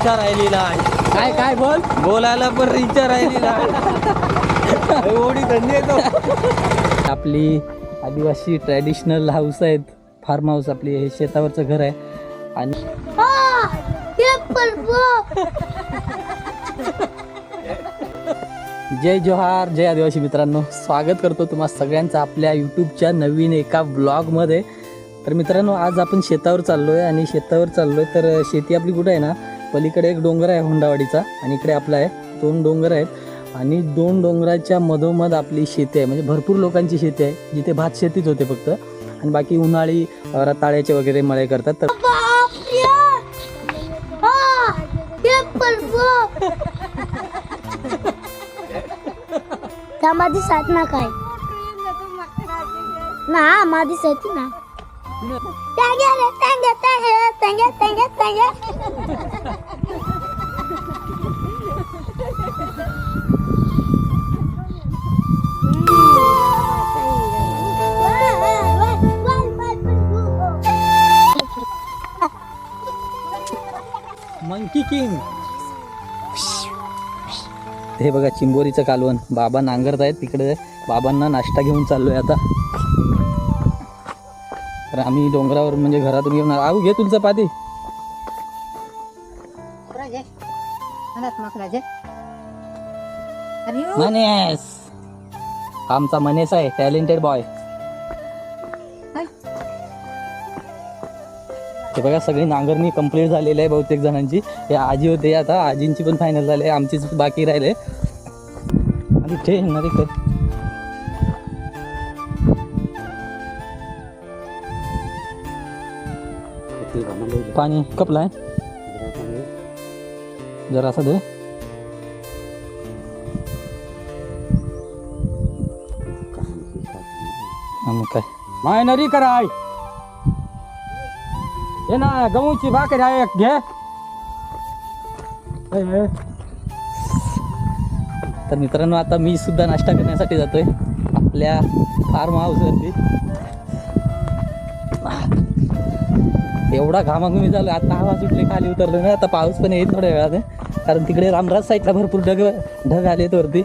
इच्छा राहिली नाही काय काय बोल? बोलायला पण इच्छा राहिली नाही एवढी थंडी येतो आपली आदिवासी ट्रॅडिशनल हाऊस आहेत. फार्म हाऊस आपली हे शेतावरचं घर आहे. आणि जय जोहार जय आदिवासी मित्रांनो. स्वागत करतो तुम्हा सगळ्यांचं आपल्या यूट्यूबच्या नवीन एका ब्लॉगमध्ये तर मित्रांनो आज आपण शेतावर चाललो आहे आणि शेतावर चाललो आहे तर शेती आपली कुठं आहे ना? पलीकडे एक डोंगर आहे होंडावाडीचा आणि इकडे आपला आहे. दोन डोंगर आहेत आणि दोन डोंगराच्या मधोमध आपली शेती आहे. म्हणजे भरपूर लोकांची शेती आहे जिथे भात शेतीच होते फक्त. आणि बाकी उन्हाळी रताळ्याचे वगैरे मळे करतात. तर माझी साथ ना काय? ना माझी साथी ना. किंग हे बघा चिंबोरीचं कालवण. बाबा नांगरत आहेत तिकडे. बाबांना नाश्ता घेऊन चाललोय आता. तर आम्ही डोंगरावर म्हणजे घरातून घेऊन. आऊ घे तुझं पाती. मनेस. आमचा मनेस आहे टॅलेंटेड बॉय ते बघा सगळी नांगरणी कंप्लीट झालेली आहे बहुतेक जणांची. हे आजी होते आता आजींची पण फायनल झाली आहे आमचीच बाकी राहिले. आणि ते ना ते पाणी पाणी कपलाय. जरा असं दे. मग काय? मायनरी कराय. हे ना गहूची भाकर आहे एक घे तर मित्रांनो आता मी सुद्धा नाश्ता करण्यासाठी जातोय. आपल्या फार्म हाऊसवरती एवढा घामाघुमी झालो आता हवा सुटले खाली उतरलो ना आता पाऊस पण येईल थोड्या वेळात. कारण तिकडे रामराज साईडला भरपूर ढग ढग आलेत वरती.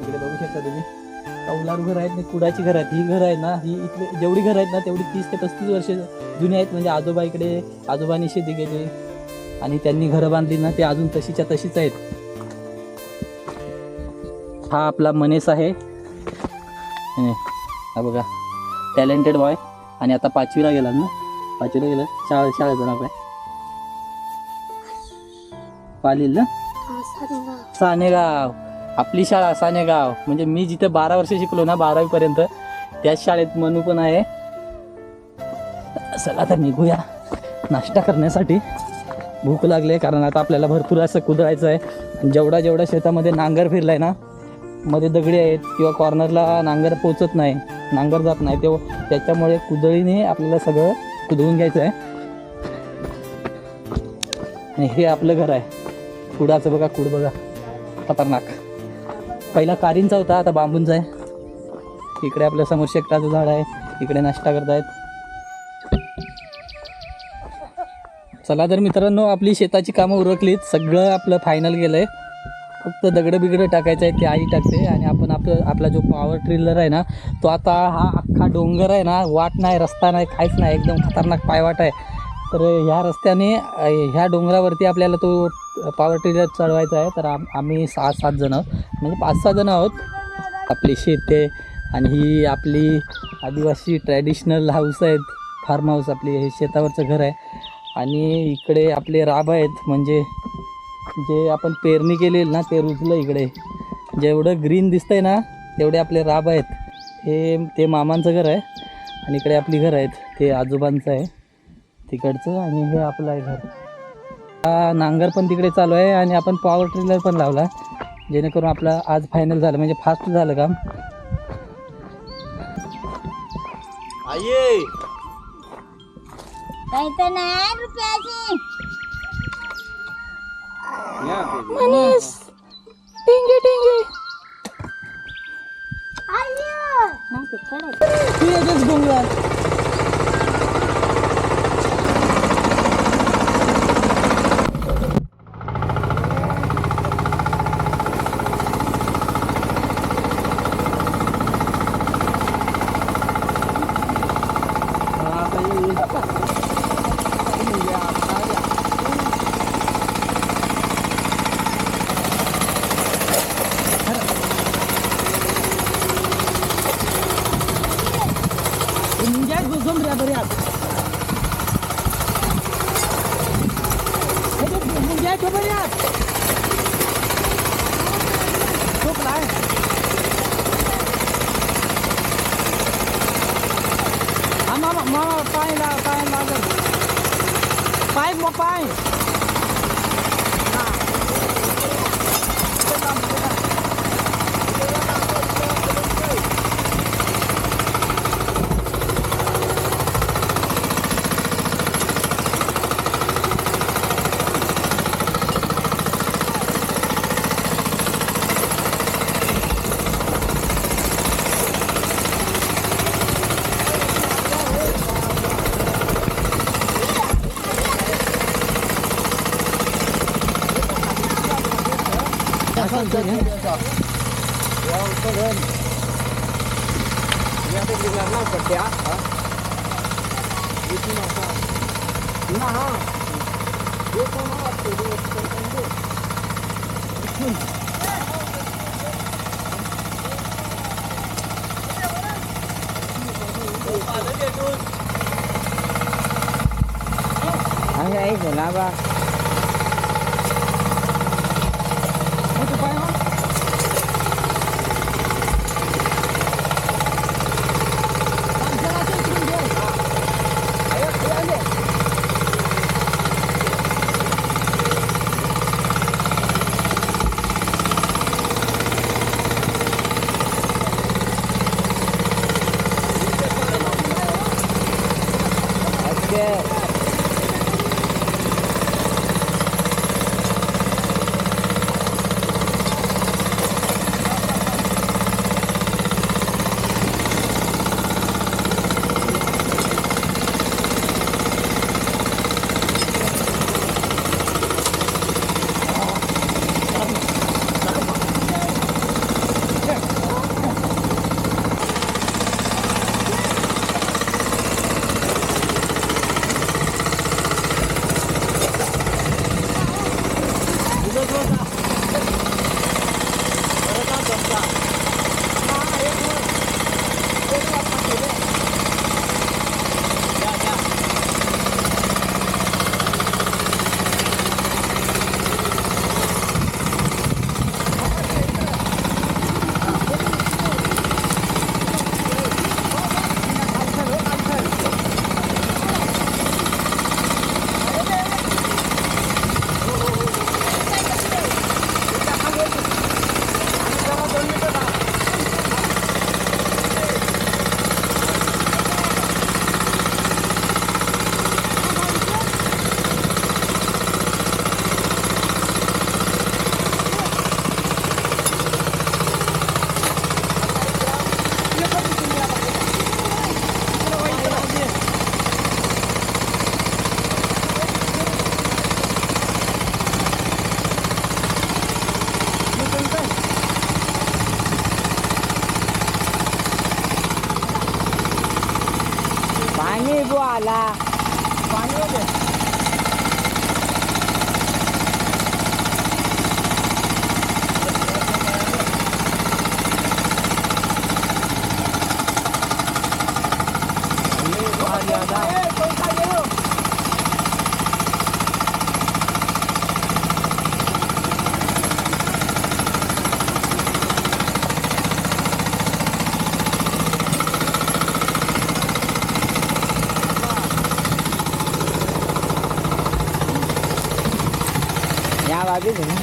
इकडे बघू शकता तुम्ही. कौलारू घर आहेत आणि कुडाची घर आहेत. ही घर आहेत ना ही इथले जेवढी घर आहेत ना तेवढी तीस ते पस्तीस वर्ष जुनी आहेत. म्हणजे आजोबा इकडे आजोबांनी शेती केली. आणि त्यांनी घरं बांधली ना ते अजून तशीच्या तशीच आहेत. हा आपला मनेस आहे. हे, हा बघा. टॅलेंटेड बॉय आणि आता पाचवीला गेला ना? पाचवीला गेला शाळा शाळेचं नाव काय? पालील? ना सानेगाव. आपली शाळा सानेगाव. म्हणजे मी जिथे बारा वर्ष शिकलो ना बारावीपर्यंत त्याच शाळेत मनू पण आहे. चला तर निघूया. नाश्ता करण्यासाठी. भूक लागली आहे कारण आता आपल्याला भरपूर असं कुदळायचं आहे जेवढा जेवढा शेतामध्ये नांगर फिरलाय ना मध्ये दगडी आहेत किंवा कॉर्नरला नांगर पोचत नाही नांगर जात नाही तेव्हा त्याच्यामुळे कुदळीने आपल्याला सगळं कुदळून घ्यायचं आहे आणि हे आपलं घर आहे. कुडाचं बघा कुड बघा. खतरनाक. पहिला कारींचा होता आता बांबूंचा आहे. इकडे आपल्यासमोर शेकटाचं झाड आहे इकडे नाश्ता करतायत. चला तर मित्रांनो आपली शेताची कामं उरकलीत सगळं आपलं फायनल गेलं आहे फक्त दगडं बिगडं टाकायचं आहे ते आई टाकते आणि आपण आपलं आपला जो पॉवर ट्रिलर आहे ना तो आता हा अख्खा डोंगर आहे ना वाट नाही रस्ता नाही काहीच नाही एकदम खतरनाक पायवाट आहे. तर ह्या रस्त्याने ह्या डोंगरावरती आपल्याला तो पॉवर टिलर चढवायचा आहे. तर आम आम्ही सहा सात जणं आहोत. म्हणजे पाच सहा जणं आहोत. आपली शेते आणि ही आपली आदिवासी ट्रॅडिशनल हाऊस आहेत. फार्म हाऊस आपली हे शेतावरचं घर आहे. आणि इकडे आपले राब आहेत. म्हणजे जे आपण पेरणी केलेली ना ते रुजलं इकडे. जेवढं ग्रीन दिसतंय ना तेवढे आपले राब आहेत. हे ते मामांचं घर आहे. आणि इकडे आपली घर आहेत. ते आजोबांचं आहे. तिकडचं आणि हे आपलं आहे घर. हा नांगर पण तिकडे चालू आहे आणि आपण पॉवर ट्रिलर पण लावला. जेणेकरून आपलं आज फायनल झालं म्हणजे फास्ट झालं काम. तू येतेच डोंगरात Unjai go zom ria beria. Hadi unjai go beria. Chụp lại. Ama mà mà phải là phải là phải một phải. झोपलाय हा मामा मामा पाय ला पाय लागल पाय मग पाय पाणी dedim.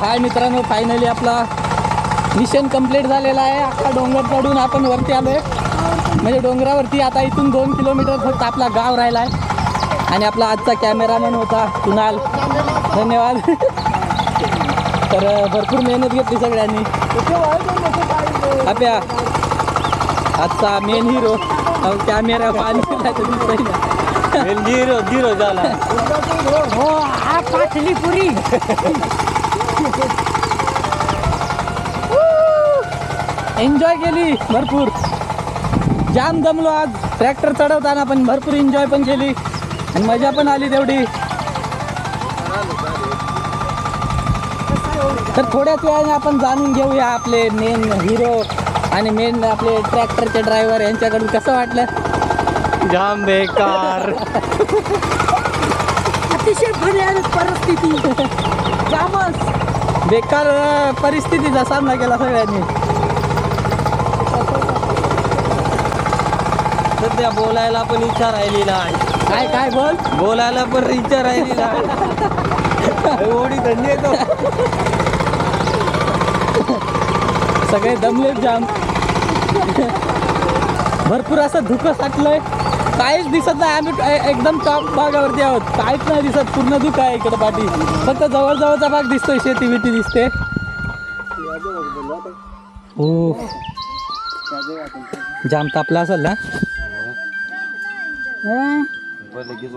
काय मित्रांनो फायनली आपला मिशन कंप्लीट झालेला आहे. अख्खा डोंगर चढून आपण वरती आलोय. म्हणजे डोंगरावरती आता इथून दोन किलोमीटर फक्त आपला गाव राहिला आहे आणि आपला आजचा कॅमेरामॅन होता कुणाल. धन्यवाद. तर भरपूर मेहनत घेतली सगळ्यांनी. आपल्या आजचा मेन हिरो कॅमेरा पाणी झिरो झाला हो हा पाटली पुरी एन्जॉय केली भरपूर. जाम दमलो आज. ट्रॅक्टर चढवताना पण भरपूर एन्जॉय पण केली. आणि मजा पण आली तेवढी. तर थोड्याच वेळाने आपण जाणून घेऊया आपले मेन हिरो आणि मेन आपले ट्रॅक्टरचे ड्रायव्हर यांच्याकडून कसं वाटलं? जाम बेकार. अतिशय भयानक परिस्थिती. बेकार परिस्थितीचा सामना केला सगळ्यांनी. सध्या बोलायला पण इच्छा राहिली नाही. काय काय बोल? बोलायला पण इच्छा राहिली नाही. एवढी थंडी येतो सगळे दमले जाम. भरपूर असं धुकं साठलंय. काहीच दिसत नाही. आम्ही एकदम टॉप भागावरती आहोत. काहीच नाही दिसत. पूर्ण दुःख आहे इकडं पाठी. फक्त जवळजवळचा भाग दिसतोय. शेती बिटी दिसते. हो जाम तापला असेल ना? लगेच